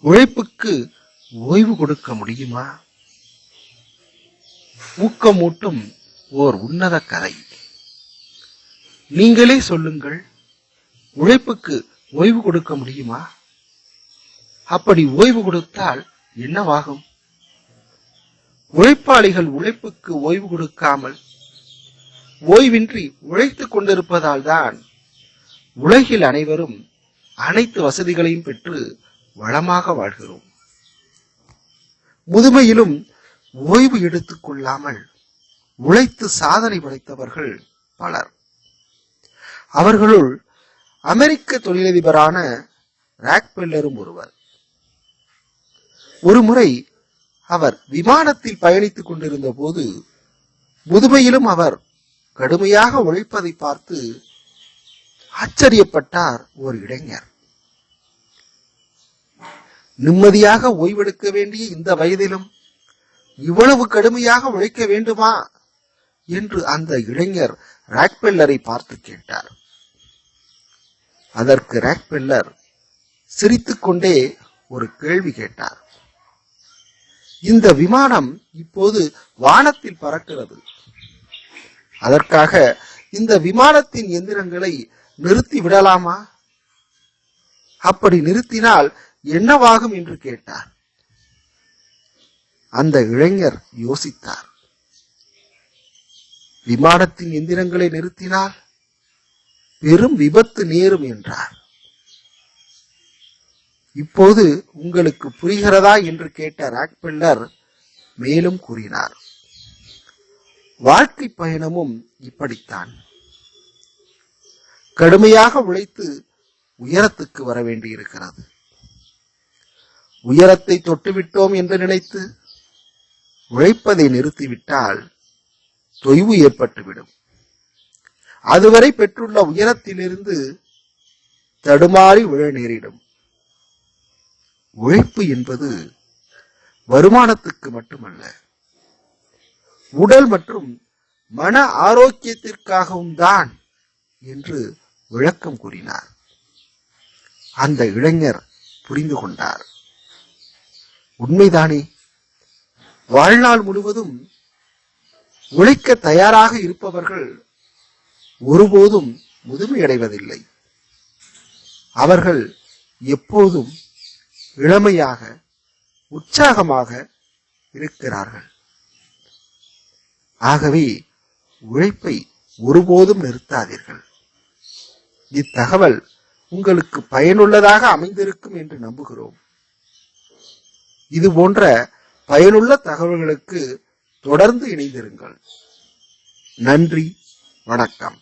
உழைப்புக்கு ஓய்வு கொடுக்க முடியுமா? ஊக்கமூட்டும் ஓர் உன்னத கதை. நீங்களே சொல்லுங்கள் உழைப்புக்கு ஓய்வு கொடுக்க முடியுமா? அப்படி ஓய்வு கொடுத்தால் என்னவாகும்? உழைப்பாளிகள் உழைப்புக்கு ஓய்வு கொடுக்காமல் ஓய்வின்றி உழைத்துக் கொண்டிருப்பதால் தான் உலகில் அனைவரும் அனைத்து வசதிகளையும் பெற்று வளமாக வாழ்கிறோம். முதுமையிலும் ஓய்வு எடுத்துக் கொள்ளாமல் உழைத்து சாதனை படைத்தவர்கள் பலர். அவர்களுள் அமெரிக்க தொழிலதிபரான ராக்பெல்லரும் ஒருவர். ஒருமுறை அவர் விமானத்தில் பயணித்துக் கொண்டிருந்த போது முதுமையிலும் அவர் கடுமையாக உழைப்பதை பார்த்து ஆச்சரியப்பட்டார் ஒரு இளைஞர். நிம்மதியாக ஓய்வெடுக்க வேண்டிய இந்த வயதிலும் இவ்வளவு கடுமையாக உழைக்க வேண்டுமா என்று அந்த இளைஞர் ராக்பெல்லரை பார்த்து கேட்டார். அதற்கு ராக்பெல்லர் சிரித்துக்கொண்டே ஒரு கேள்வி கேட்டார். இந்த விமானம் இப்போது வானத்தில் பறக்கிறது. அதற்காக இந்த விமானத்தின் எந்திரங்களை நிறுத்தி விடலாமா? அப்படி நிறுத்தினால் என்னவாகும் என்று கேட்டார். அந்த இளைஞர் யோசித்தார். விமானத்தின் எந்திரங்களை நிறுத்தினால் பெரும் விபத்து நேரும் என்றார். இப்போது உங்களுக்கு புரிகிறதா என்று கேட்ட ராக்பெல்லர் மேலும் கூறினார். வாழ்க்கை பயணமும் இப்படித்தான். கடுமையாக உழைத்து உயரத்துக்கு வர வேண்டியிருக்கிறது. உயரத்தை தொட்டுவிட்டோம் என்று நினைத்து உழைப்பதை நிறுத்திவிட்டால் தொய்வு ஏற்பட்டுவிடும். அதுவரை பெற்றுள்ள உயரத்திலிருந்து தடுமாறி விழ நேரிடும். உழைப்பு என்பது வருமானத்துக்கு மட்டுமல்ல உடல் மற்றும் மன ஆரோக்கியத்திற்காகவும் தான் என்று விளக்கம் கூறினார். அந்த இளைஞர் புரிந்து கொண்டார். உண்மைதானே? வாழ்நாள் முழுவதும் உழைக்க தயாராக இருப்பவர்கள் ஒருபோதும் முதுமையடைவதில்லை. அவர்கள் எப்போதும் இளமையாக உற்சாகமாக இருக்கிறார்கள். ஆகவே உழைப்பை ஒருபோதும் நிறுத்தாதீர்கள். இத்தகவல் உங்களுக்கு பயனுள்ளதாக அமைந்திருக்கும் என்று நம்புகிறோம். இது போன்ற பயனுள்ள தகவல்களுக்கு தொடர்ந்து இணைந்திருங்கள். நன்றி வணக்கம்.